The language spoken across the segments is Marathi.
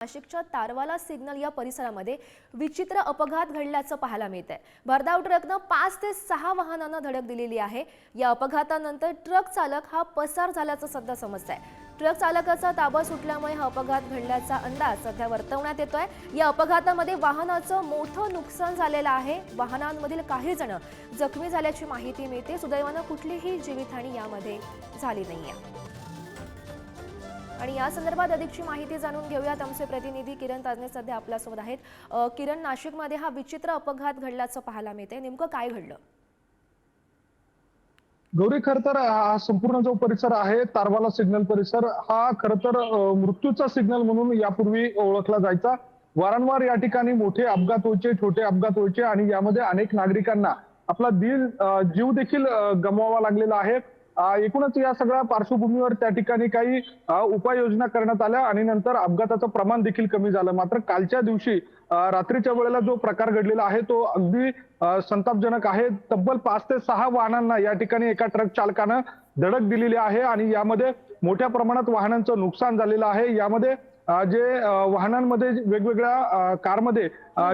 नाशिकच्या तारवाला सिग्नल या परिसरामध्ये विचित्र अपघात घडल्याचं पाहायला मिळत आहे भरधाव ट्रकनं पाच ते सहा वाहनांना धडक दिलेली आहे. या अपघातानंतर ट्रक चालक हा पसार झाल्याचं सध्या समजत आहे ट्रक चालकाचा ताबा सुटल्यामुळे हा अपघात घडल्याचा अंदाज सध्या वर्तवण्यात येतोय. या अपघातामध्ये वाहनाचं मोठं नुकसान झालेलं आहे. वाहनांमधील काही जण जखमी झाल्याची माहिती मिळते. सुदैवानं कुठलीही जीवितहानी यामध्ये झाली नाहीये. आणि या संदर्भात अधिकची माहिती जाणून घेऊयात. आमचे प्रतिनिधी किरण ताजने सध्या आपल्यासोबत आहेत. किरण नाशिकमध्ये हा विचित्र अपघात घडल्याचं पाहायला मिळते नेमकं काय घडलं? गौरी खर तर हा संपूर्ण जो परिसर आहे तारवाला सिग्नल परिसर हा खर तर मृत्यूचा सिग्नल म्हणून यापूर्वी ओळखला जायचा. वारंवार या ठिकाणी मोठे अपघात व्हायचे छोटे अपघात व्हायचे आणि यामध्ये अनेक नागरिकांना आपला दिल जीव देखील गमवावा लागलेला आहे. एकूणच या सगळ्या पार्श्वभूमीवर त्या ठिकाणी काही उपाययोजना करण्यात आल्या आणि नंतर अपघाताचं प्रमाण देखील कमी झालं. मात्र कालच्या दिवशी रात्रीच्या वेळेला जो प्रकार घडलेला आहे तो अगदी संतापजनक आहे. तब्बल पाच ते सहा वाहनांना या ठिकाणी एका ट्रक चालकानं धडक दिलेली आहे आणि यामध्ये मोठ्या प्रमाणात वाहनांचं नुकसान झालेलं आहे. यामध्ये जे वाहनांमध्ये वेगवेगळ्या कारमध्ये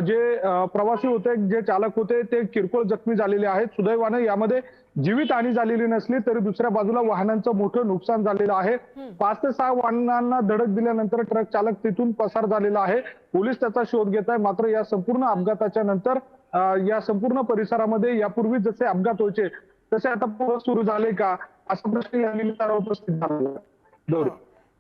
जे प्रवासी होते जे चालक होते ते किरकोळ जखमी झालेले आहेत. सुदैवानं यामध्ये जीवित हानी झालेली नसली तरी दुसऱ्या बाजूला वाहनांचं मोठं नुकसान झालेलं आहे. पाच ते सहा वाहनांना धडक दिल्यानंतर ट्रक चालक तिथून पसार झालेला आहे. पोलीस त्याचा शोध घेत आहे. मात्र या संपूर्ण अपघाताच्या नंतर या संपूर्ण परिसरामध्ये यापूर्वी जसे अपघात व्हायचे तसे आता सुरू झाले का? असा प्रश्न या निमित्तानं उपस्थित. गौरी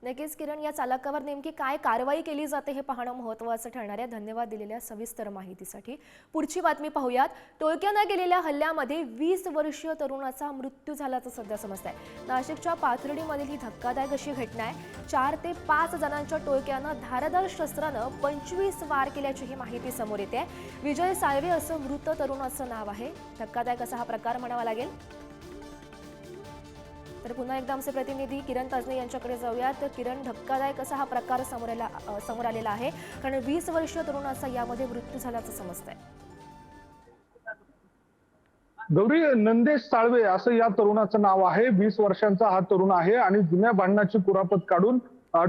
नक्कीच किरण या चालकावर नेमकी काय कारवाई केली जाते हे पाहणं महत्त्वाचं ठरणार आहे. धन्यवाद दिलेल्या सविस्तर माहितीसाठी. पुढची बातमी पाहूयात. टोळक्यानं गेलेल्या हल्ल्यामध्ये वीस वर्षीय तरुणाचा मृत्यू झाल्याचं सध्या समजत आहे नाशिकच्या पाथर्डीमधील ही धक्कादायक अशी घटना आहे. चार ते पाच जणांच्या टोळक्यानं धारदार शस्त्रानं पंचवीस वार केल्याची ही माहिती समोर येते. विजय साळवे असं मृत तरुणाचं नाव आहे. धक्कादायक असा हा प्रकार म्हणावा लागेल. तर पुन्हा एकदा आमचे प्रतिनिधी किरण ताजने यांच्याकडे जाऊयात. किरण धक्कादायक असा हा प्रकार समोर समोर आलेला आहे. कारण वीस वर्षीय तरुणाचा यामध्ये मृत्यू झाल्याचं समजतंय. गौरी नंदेश साळवे असं या तरुणाचं नाव आहे. वीस वर्षांचा हा तरुण आहे आणि जुन्या भांडणाची कुरापत काढून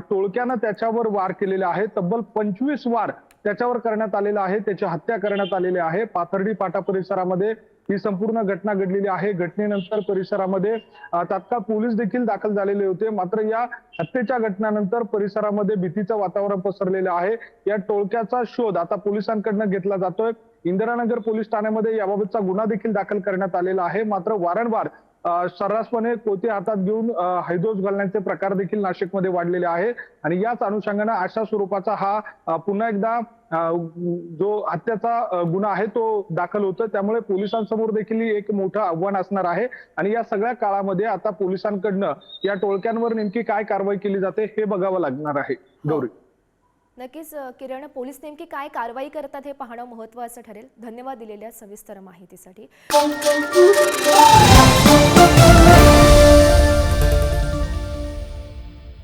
टोळक्यानं त्याच्यावर वार केलेले आहे. तब्बल पंचवीस वार त्याच्यावर करण्यात आलेला आहे. त्याची हत्या करण्यात आलेली आहे. पाथर्डी पाटा परिसरामध्ये ही संपूर्ण घटना घडलेली आहे. घटनेनंतर परिसरामध्ये तात्काळ पोलीस देखील दाखल झालेले होते. मात्र या हत्येच्या घटनेनंतर परिसरामध्ये भीतीचं वातावरण पसरलेलं आहे. या टोळक्याचा शोध आता पोलिसांकडनं घेतला जातोय. इंदिरानगर पोलीस ठाण्यामध्ये याबाबतचा गुन्हा देखील दाखल करण्यात आलेला आहे. मात्र वारंवार सर्रासपणे कोते हातात घेऊन हैदोस घालण्याचे प्रकार देखील नाशिकमध्ये वाढलेले आहे. आणि याच अनुषंगानं अशा स्वरूपाचा हा पुन्हा एकदा जो हत्याचा गुन्हा आहे तो दाखल होतो त्यामुळे पोलिसांसमोर देखील एक मोठं आव्हान असणार आहे. आणि या सगळ्या काळामध्ये आता पोलिसांकडनं या टोळक्यांवर नेमकी काय कारवाई केली जाते हे बघावं लागणार आहे. गौरी. नक्कीच किरण पोलीस नेमकी काय कारवाई करतात हे पाहणं महत्वाचं ठरेल. धन्यवाद दिलेल्या सविस्तर माहितीसाठी.